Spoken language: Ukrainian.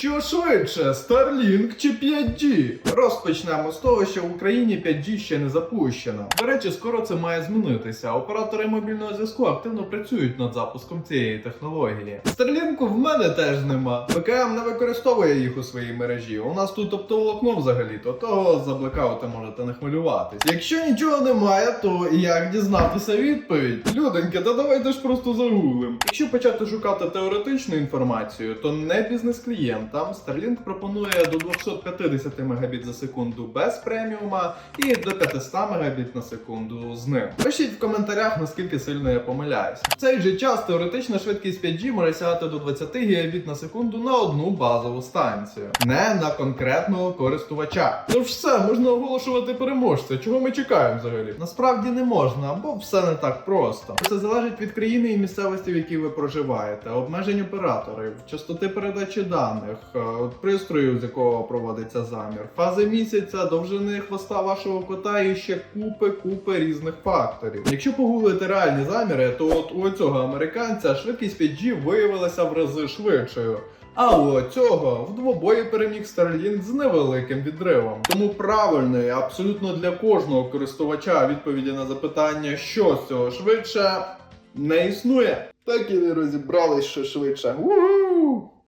Що швидше, Starlink чи 5G? Розпочнемо з того, що в Україні 5G ще не запущено. До речі, скоро це має змінитися. Оператори мобільного зв'язку активно працюють над запуском цієї технології. Starlink в мене теж нема. ВКМ не використовує їх у своїй мережі. У нас тут оптоволокно взагалі-то, того за блекаути можете не хвилюватись. Якщо нічого немає, то як дізнатися відповідь? Люденьки, та давайте ж просто загуглим. Якщо почати шукати теоретичну інформацію, то не бізнес-клієнтам Starlink пропонує до 250 Мбіт за секунду без преміума і до 500 Мбіт на секунду з ним. Пишіть в коментарях, наскільки сильно я помиляюсь. В цей же час теоретична швидкість 5G може сягати до 20 Гбіт на секунду на одну базову станцію, не на конкретного користувача. Ну ж все, можна оголошувати переможця. Чого ми чекаємо взагалі? Насправді не можна, бо все не так просто. Це залежить від країни і місцевості, в якій ви проживаєте, обмежень операторів, частоти передачі даних, пристрою, з якого проводиться замір, фази місяця, довжини хвоста вашого кота і ще купи купи різних факторів. Якщо погуглити реальні заміри, то от у цього американця швидкість 5G виявилася в рази швидшою. А у цього в двобої переміг Starlink з невеликим відривом. Тому правильної абсолютно для кожного користувача відповіді на запитання, що з цього швидше, не існує. Так і не розібрались, що швидше. Угу!